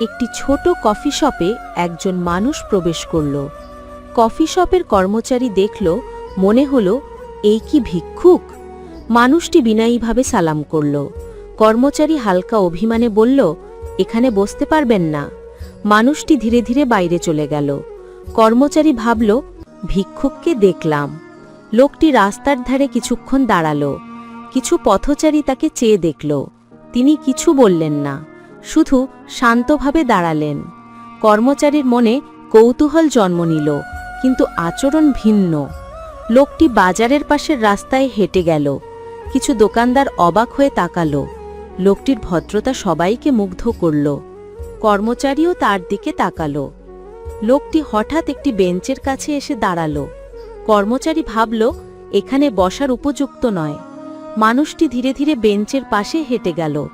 একটি ছোট কফি শপে একজন মানুষ প্রবেশ করল। কফি শপের কর্মচারী দেখল, মনে হলো, এই কি ভিক্ষুক? মানুষটি বিনায়ীভাবে সালাম করল। কর্মচারী হালকা অভিমানে বলল, এখানে বসতে পারবেন না। মানুষটি ধীরে ধীরে বাইরে চলে গেল। কর্মচারী ভাবল, ভিক্ষুককে দেখলাম। লোকটি রাস্তার ধারে কিছুক্ষণ দাঁড়াল। কিছু পথচারী তাকে চেয়ে দেখল। তিনি কিছু বললেন না। শুধু শান্তভাবে দাঁড়ালেন। কর্মচারীর মনে কৌতূহল জন্ম নিল, কিন্তু আচরণ ভিন্ন। লোকটি বাজারের পাশের রাস্তায় হেঁটে গেল। কিছু দোকানদার অবাক হয়ে তাকালো। লোকটির ভদ্রতা সবাইকে মুগ্ধ করল। কর্মচারীও তার দিকে তাকালো। লোকটি হঠাৎ একটি বেঞ্চের কাছে এসে দাঁড়াল। কর্মচারী ভাবল, এখানে বসার উপযুক্ত নয়। মানুষটি ধীরে ধীরে বেঞ্চের পাশে হেঁটে গেল।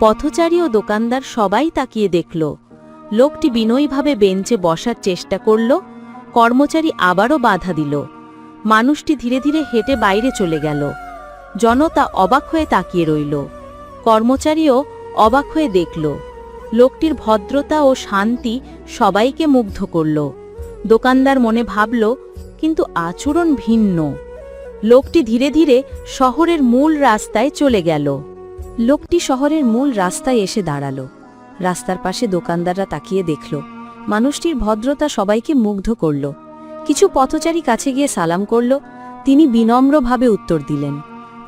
পথচারী ও দোকানদার সবাই তাকিয়ে দেখল। লোকটি বিনয়ীভাবে বেঞ্চে বসার চেষ্টা করল, কর্মচারী আবারও বাধা দিল। মানুষটি ধীরে ধীরে হেঁটে বাইরে চলে গেল। জনতা অবাক হয়ে তাকিয়ে রইল। কর্মচারীও অবাক হয়ে দেখল। লোকটির ভদ্রতা ও শান্তি সবাইকে মুগ্ধ করল। দোকানদার মনে ভাবল, কিন্তু আচরণ ভিন্ন। লোকটি ধীরে ধীরে শহরের মূল রাস্তায় চলে গেল। লোকটি শহরের মূল রাস্তায় এসে দাঁড়াল। রাস্তার পাশে দোকানদাররা তাকিয়ে দেখল, মানুষটির ভদ্রতা সবাইকে মুগ্ধ করল। কিছু পথচারী কাছে গিয়ে সালাম করল, তিনি বিনম্রভাবে উত্তর দিলেন।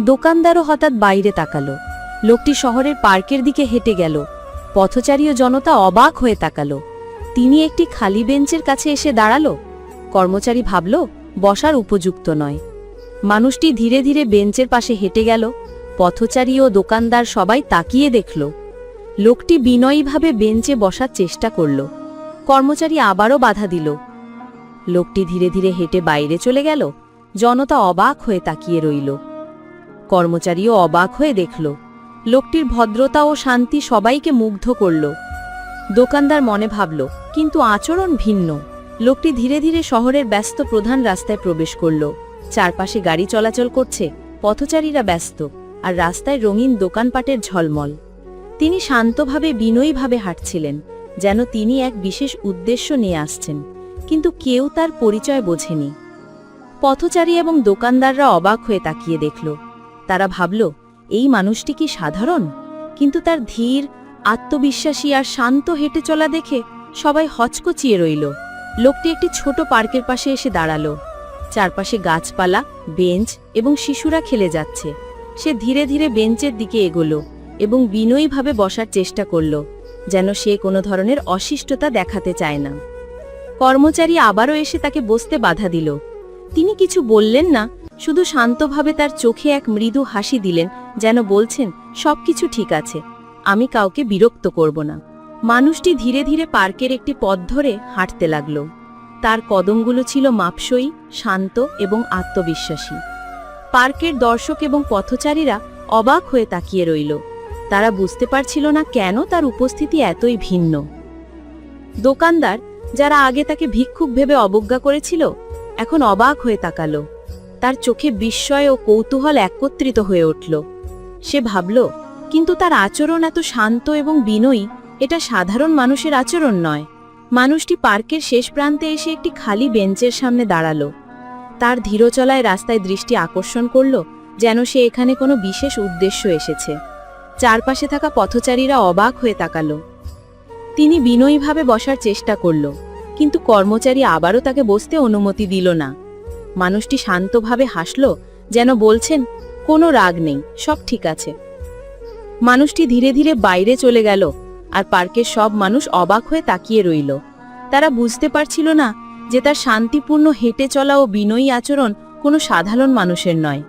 দোকানদারও হঠাৎ বাইরে তাকালো। লোকটি শহরের পার্কের দিকে হেঁটে গেল। পথচারী ও জনতা অবাক হয়ে তাকালো। তিনি একটি খালি বেঞ্চের কাছে এসে দাঁড়াল? কর্মচারী ভাবল, বসার উপযুক্ত নয়। মানুষটি ধীরে ধীরে বেঞ্চের পাশে হেঁটে গেল। পথচারী ও দোকানদার সবাই তাকিয়ে দেখল। লোকটি বিনয়ীভাবে বেঞ্চে বসার চেষ্টা করল। কর্মচারী আবারও বাধা দিল। লোকটি ধীরে ধীরে হেঁটে বাইরে চলে গেল। জনতা অবাক হয়ে তাকিয়ে রইল। কর্মচারীও অবাক হয়ে দেখল। লোকটির ভদ্রতা ও শান্তি সবাইকে মুগ্ধ করল। দোকানদার মনে ভাবল, কিন্তু আচরণ ভিন্ন। লোকটি ধীরে ধীরে শহরের ব্যস্ত প্রধান রাস্তায় প্রবেশ করল। চারপাশে গাড়ি চলাচল করছে। পথচারীরা ব্যস্ত। আর রাস্তায় রঙিন দোকানপাটের ঝলমল। তিনি শান্তভাবে, বিনয়ীভাবে হাঁটছিলেন, যেন তিনি এক বিশেষ উদ্দেশ্য নিয়ে আসছেন, কিন্তু কেউ তার পরিচয় বোঝেনি। পথচারী এবং দোকানদাররা অবাক হয়ে তাকিয়ে দেখল। তারা ভাবল, এই মানুষটি কি সাধারণ? কিন্তু তার ধীর, আত্মবিশ্বাসী আর শান্ত হেঁটে চলা দেখে সবাই হচকচিয়ে রইল। লোকটি একটি ছোট পার্কের পাশে এসে দাঁড়াল। চারপাশে গাছপালা, বেঞ্চ এবং শিশুরা খেলে যাচ্ছে। সে ধীরে ধীরে বেঞ্চের দিকে এগোলো এবং বিনয়ীভাবে বসার চেষ্টা করল, যেন সে কোনো ধরনের অশিষ্টতা দেখাতে চায় না। কর্মচারী আবারও এসে তাকে বসতে বাধা দিল। তিনি কিছু বললেন না, শুধু শান্তভাবে তার চোখে এক মৃদু হাসি দিলেন, যেন বলছেন, সবকিছু ঠিক আছে, আমি কাউকে বিরক্ত করব না। মানুষটি ধীরে ধীরে পার্কের একটি পথ ধরে হাঁটতে লাগল। তার কদমগুলো ছিল মাপসই, শান্ত এবং আত্মবিশ্বাসী। পার্কের দর্শক এবং পথচারীরা অবাক হয়ে তাকিয়ে রইল। তারা বুঝতে পারছিল না কেন তার উপস্থিতি এতই ভিন্ন। দোকানদার, যারা আগে তাকে ভিক্ষুক ভেবে অবজ্ঞা করেছিল, এখন অবাক হয়ে তাকালো। তার চোখে বিস্ময় ও কৌতূহল একত্রিত হয়ে উঠল। সে ভাবল, কিন্তু তার আচরণ এত শান্ত এবং বিনয়ী, এটা সাধারণ মানুষের আচরণ নয়। মানুষটি পার্কের শেষ প্রান্তে এসে একটি খালি বেঞ্চের সামনে দাঁড়াল। তার ধীরচলায় রাস্তায় দৃষ্টি আকর্ষণ করল, যেন সে এখানে কোনো বিশেষ উদ্দেশ্য এসেছে। চারপাশে থাকা পথচারীরা অবাক হয়ে তাকাল। তিনি বিনয়ীভাবে বসার চেষ্টা করল, কিন্তু কর্মচারী আবারও তাকে বসতে অনুমতি দিল না। মানুষটি শান্তভাবে হাসল, যেন বলছেন, কোনো রাগ নেই, সব ঠিক আছে। মানুষটি ধীরে ধীরে বাইরে চলে গেল, আর পার্কের সব মানুষ অবাক হয়ে তাকিয়ে রইল। তারা বুঝতে পারছিল না যে তার শান্তিপূর্ণ হেঁটে চলা ও বিনয়ী আচরণ কোনো সাধারণ মানুষের নয়।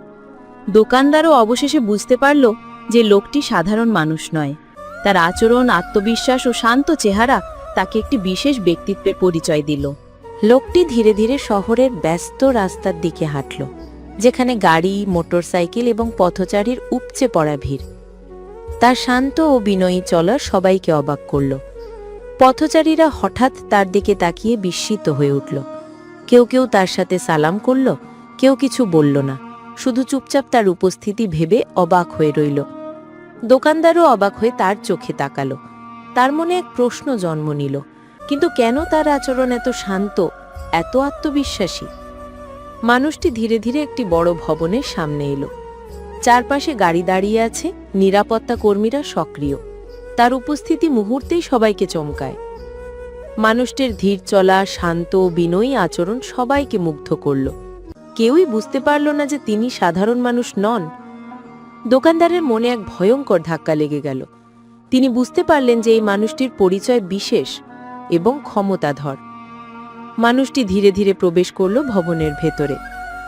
দোকানদারও অবশেষে বুঝতে পারল যে লোকটি সাধারণ মানুষ নয়। তার আচরণ, আত্মবিশ্বাস ও শান্ত চেহারা তাকে একটি বিশেষ ব্যক্তিত্বের পরিচয় দিল। লোকটি ধীরে ধীরে শহরের ব্যস্ত রাস্তার দিকে হাঁটল, যেখানে গাড়ি, মোটরসাইকেল এবং পথচারীর উপচে পড়া ভিড়। তার শান্ত ও বিনয়ী চলা সবাইকে অবাক করল। পথচারীরা হঠাৎ তার দিকে তাকিয়ে বিস্মিত হয়ে উঠল। কেউ কেউ তার সাথে সালাম করল, কেউ কিছু বলল না। শুধু চুপচাপ তার উপস্থিতি ভেবে অবাক হয়ে রইল। দোকানদারও অবাক হয়ে তার চোখে তাকালো। তার মনে এক প্রশ্ন জন্ম নিল, কিন্তু কেন তার আচরণ এত শান্ত, এত আত্মবিশ্বাসী? মানুষটি ধীরে ধীরে একটি বড় ভবনের সামনে এলো। চারপাশে গাড়ি দাঁড়িয়ে আছে, নিরাপত্তা কর্মীরা সক্রিয়। তার উপস্থিতি মুহূর্তেই সবাইকে চমকায়। মানুষটির ধীর চলা, শান্ত বিনয়ী আচরণ সবাইকে মুগ্ধ করল। কেউই বুঝতে পারল না যে তিনি সাধারণ মানুষ নন। দোকানদারের মনে এক ভয়ঙ্কর ধাক্কা লেগে গেল। তিনি বুঝতে পারলেন যে এই মানুষটির পরিচয় বিশেষ এবং ক্ষমতাধর। মানুষটি ধীরে ধীরে প্রবেশ করল ভবনের ভেতরে।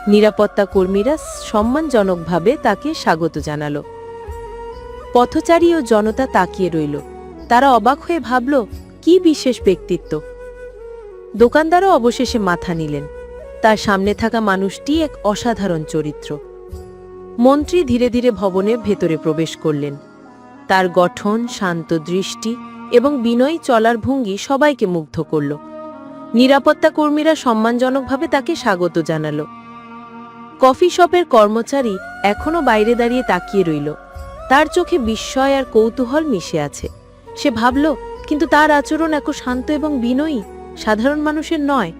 নিরাপত্তা কর্মীরা সম্মানজনকভাবে তাকে স্বাগত জানালো। পথচারী ও জনতা তাকিয়ে রইল। তারা অবাক হয়ে ভাবল, কি বিশেষ ব্যক্তিত্ব? দোকানদারও অবশেষে মাথা নিলেন। তার সামনে থাকা মানুষটি এক অসাধারণ চরিত্র। মন্ত্রী ধীরে ধীরে ভবনের ভেতরে প্রবেশ করলেন। তার গঠন, শান্ত দৃষ্টি এবং বিনয়ী চলার ভঙ্গি সবাইকে মুগ্ধ করল। নিরাপত্তা কর্মীরা সম্মানজনকভাবে তাকে স্বাগত জানালো। কফি শপের কর্মচারী এখনও বাইরে দাঁড়িয়ে তাকিয়ে রইল। তার চোখে বিস্ময় আর কৌতূহল মিশে আছে। সে ভাবল, কিন্তু তার আচরণ এত শান্ত এবং বিনয়ী, সাধারণ মানুষের নয়।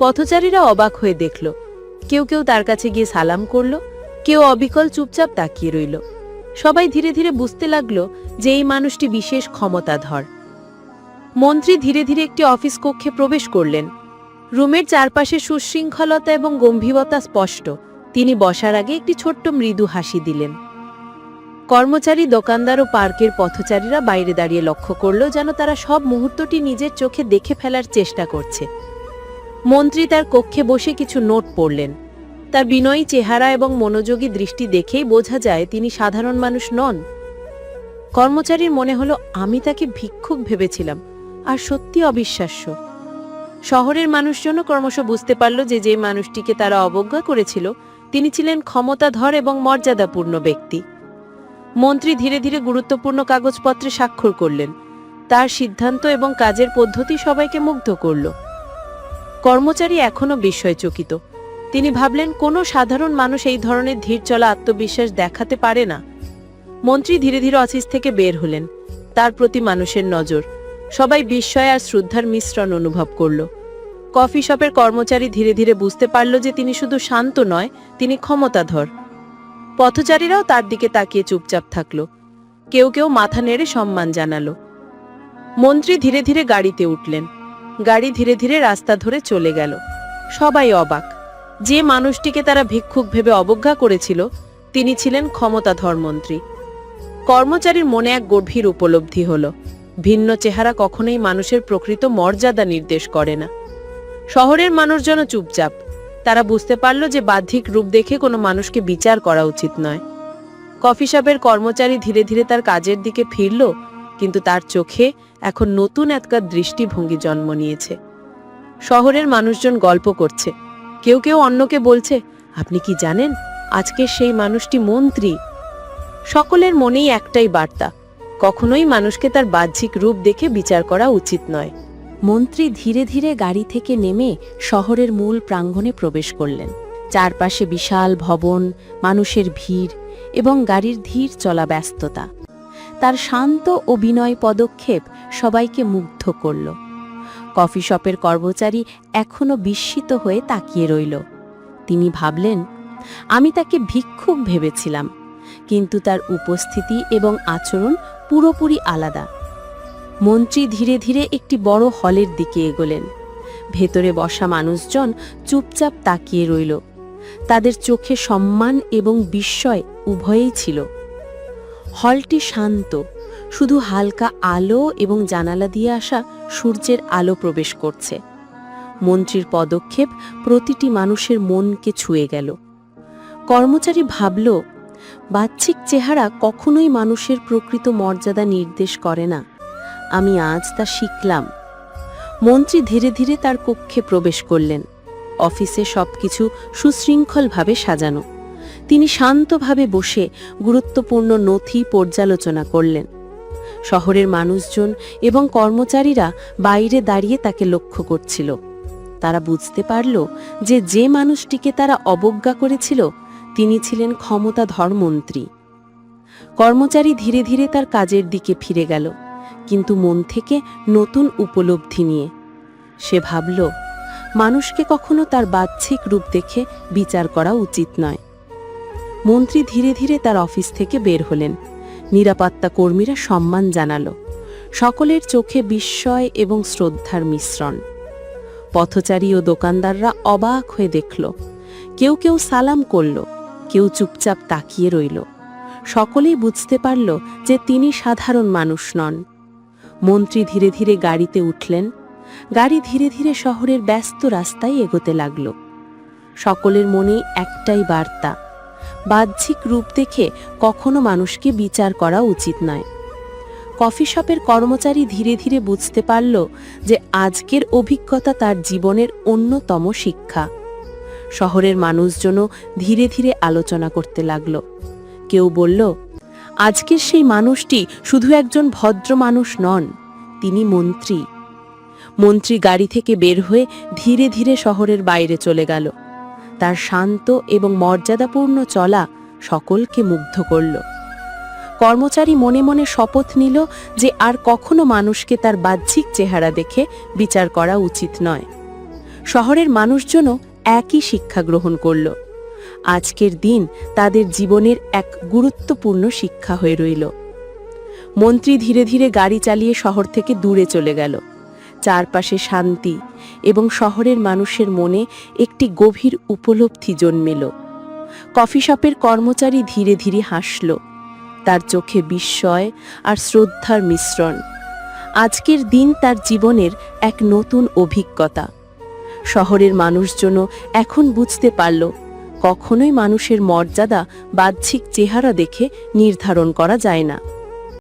পথচারীরা অবাক হয়ে দেখল, কেউ কেউ তার কাছে গিয়ে সালাম করল, কেউ অবিকল চুপচাপ তাকিয়ে রইল। সবাই ধীরে ধীরে বুঝতে লাগল যে এই মানুষটি বিশেষ ক্ষমতাধর। মন্ত্রী ধীরে ধীরে একটি অফিস কক্ষে প্রবেশ করলেন। রুমের চারপাশে সুশৃঙ্খলতা এবং গম্ভীরতা স্পষ্ট। তিনি বসার আগে একটি ছোট্ট মৃদু হাসি দিলেন। কর্মচারী, দোকানদার ও পার্কের পথচারীরা বাইরে দাঁড়িয়ে লক্ষ্য করল যেন তারা সব মুহূর্তটি নিজের চোখে দেখে ফেলার চেষ্টা করছে। মন্ত্রী তার কক্ষে বসে কিছু নোট পড়লেন। তার বিনয়ী চেহারা এবং মনোযোগী দৃষ্টি দেখেই বোঝা যায় তিনি সাধারণ মানুষ নন। কর্মচারীর মনে হলো, আমি তাকে ভিক্ষুক ভেবেছিলাম, আর সত্যি অবিশ্বাস্য। শহরের মানুষজনও ক্রমশ বুঝতে পারল যে যে মানুষটিকে তারা অবজ্ঞা করেছিল, তিনি ছিলেন ক্ষমতাধর এবং মর্যাদাপূর্ণ ব্যক্তি। মন্ত্রী ধীরে ধীরে গুরুত্বপূর্ণ কাগজপত্রে স্বাক্ষর করলেন। তার সিদ্ধান্ত এবং কাজের পদ্ধতি সবাইকে মুগ্ধ করল। কর্মচারী এখনও বিস্ময়চকিত। তিনি ভাবলেন, কোনো সাধারণ মানুষ এই ধরনের ধীর চলা আত্মবিশ্বাস দেখাতে পারে না। মন্ত্রী ধীরে ধীরে অফিস থেকে বের হলেন। তার প্রতি মানুষের নজর। সবাই বিস্ময় আর শ্রদ্ধার মিশ্রণ অনুভব করল। কফি শপের কর্মচারী ধীরে ধীরে বুঝতে পারল যে তিনি শুধু শান্ত নয়, তিনি ক্ষমতাধর। পথচারীরাও তার দিকে তাকিয়ে চুপচাপ থাকল। কেউ কেউ মাথা নেড়ে সম্মান জানালো। মন্ত্রী ধীরে ধীরে গাড়িতে উঠলেন। গাড়ি ধীরে ধীরে রাস্তা ধরে চলে গেল। সবাই অবাক। যে মানুষটিকে তারা ভিক্ষুক ভেবে অবজ্ঞা করেছিল, তিনি ছিলেন ক্ষমতাধর মন্ত্রী। কর্মচারীর মনে এক গভীর উপলব্ধি হল। ভিন্ন চেহারা কখনোই মানুষের প্রকৃত মর্যাদা নির্দেশ করে না। শহরের মানুষজন চুপচাপ। তারা বুঝতে পারল যে বাহ্যিক রূপ দেখে কোনো মানুষকে বিচার করা উচিত নয়। কফি শপের কর্মচারী ধীরে ধীরে তার কাজের দিকে ফিরল, কিন্তু তার চোখে এখন নতুন একটা দৃষ্টিভঙ্গি জন্ম নিয়েছে। শহরের মানুষজন গল্প করছে। কেউ কেউ অন্যকে বলছে, আপনি কি জানেন আজকে সেই মানুষটি মন্ত্রী? সকলের মনেই একটাই বার্তা, কখনোই মানুষকে তার বাহ্যিক রূপ দেখে বিচার করা উচিত নয়। মন্ত্রী ধীরে ধীরে গাড়ি থেকে নেমে শহরের মূল প্রাঙ্গণে প্রবেশ করলেন। চারপাশে বিশাল ভবন, মানুষের ভিড় এবং গাড়ির ধীর চলা ব্যস্ততা। তার শান্ত ও বিনয় পদক্ষেপ সবাইকে মুগ্ধ করল। কফি শপের কর্মচারী এখনও বিস্মিত হয়ে তাকিয়ে রইল। তিনি ভাবলেন, আমি তাকে ভিক্ষুক ভেবেছিলাম, কিন্তু তার উপস্থিতি এবং আচরণ পুরোপুরি আলাদা। মন্ত্রী ধীরে ধীরে একটি বড় হলের দিকে এগোলেন। ভেতরে বসা মানুষজন চুপচাপ তাকিয়ে রইল। তাদের চোখে সম্মান এবং বিস্ময় উভয়েই ছিল। হলটি শান্ত, শুধু হালকা আলো এবং জানালা দিয়ে আসা সূর্যের আলো প্রবেশ করছে। মন্ত্রীর পদক্ষেপ প্রতিটি মানুষের মনকে ছুঁয়ে গেল। কর্মচারী ভাবল, বাহ্যিক চেহারা কখনোই মানুষের প্রকৃত মর্যাদা নির্দেশ করে না। আমি আজ তা শিখলাম। মন্ত্রী ধীরে ধীরে তার কক্ষে প্রবেশ করলেন। অফিসে সবকিছু সুশৃঙ্খলভাবে সাজানো। তিনি শান্তভাবে বসে গুরুত্বপূর্ণ নথি পর্যালোচনা করলেন। শহরের মানুষজন এবং কর্মচারীরা বাইরে দাঁড়িয়ে তাকে লক্ষ্য করছিল। তারা বুঝতে পারল যে যে মানুষটিকে তারা অবজ্ঞা করেছিল, তিনি ছিলেন ক্ষমতাধর মন্ত্রী। কর্মচারী ধীরে ধীরে তার কাজের দিকে ফিরে গেল। কিন্তু মন থেকে নতুন উপলব্ধি নিয়ে। সে ভাবল, মানুষকে কখনো তার বাহ্যিক রূপ দেখে বিচার করা উচিত নয়। মন্ত্রী ধীরে ধীরে তার অফিস থেকে বের হলেন। নিরাপত্তা কর্মীরা সম্মান জানালো। সকলের চোখে বিস্ময় এবং শ্রদ্ধার মিশ্রণ। পথচারী ও দোকানদাররা অবাক হয়ে দেখল, কেউ কেউ সালাম করল, কেউ চুপচাপ তাকিয়ে রইল। সকলেই বুঝতে পারল যে তিনি সাধারণ মানুষ নন। মন্ত্রী ধীরে ধীরে গাড়িতে উঠলেন। গাড়ি ধীরে ধীরে শহরের ব্যস্ত রাস্তায় এগোতে লাগল। সকলের মনেই একটাই বার্তা, বাহ্যিক রূপ দেখে কখনো মানুষকে বিচার করা উচিত নয়। কফি শপের কর্মচারী ধীরে ধীরে বুঝতে পারল যে আজকের অভিজ্ঞতা তার জীবনের অন্যতম শিক্ষা। শহরের মানুষজনও ধীরে ধীরে আলোচনা করতে লাগল। কেউ বলল আজকের সেই মানুষটি শুধু একজন ভদ্র মানুষ নন, তিনি মন্ত্রী। মন্ত্রী গাড়ি থেকে বের হয়ে ধীরে ধীরে শহরের বাইরে চলে গেল। তার শান্ত এবং মর্যাদাপূর্ণ চলা সকলকে মুগ্ধ করল। কর্মচারী মনে মনে শপথ নিল যে আর কখনো মানুষকে তার বাহ্যিক চেহারা দেখে বিচার করা উচিত নয়। শহরের মানুষজনও একই শিক্ষা গ্রহণ করল। আজকের দিন তাদের জীবনের এক গুরুত্বপূর্ণ শিক্ষা হয়ে রইল। মন্ত্রী ধীরে ধীরে গাড়ি চালিয়ে শহর থেকে দূরে চলে গেল। চারপাশে শান্তি এবং শহরের মানুষের মনে একটি গভীর উপলব্ধি জন্মেল। কফি শপের কর্মচারী ধীরে ধীরে হাসল। তার চোখে বিস্ময় আর শ্রদ্ধার মিশ্রণ। আজকের দিন তার জীবনের এক নতুন অভিজ্ঞতা। শহরের মানুষজন এখন বুঝতে পারল কখনোই মানুষের মর্যাদা বাহ্যিক চেহারা দেখে নির্ধারণ করা যায় না।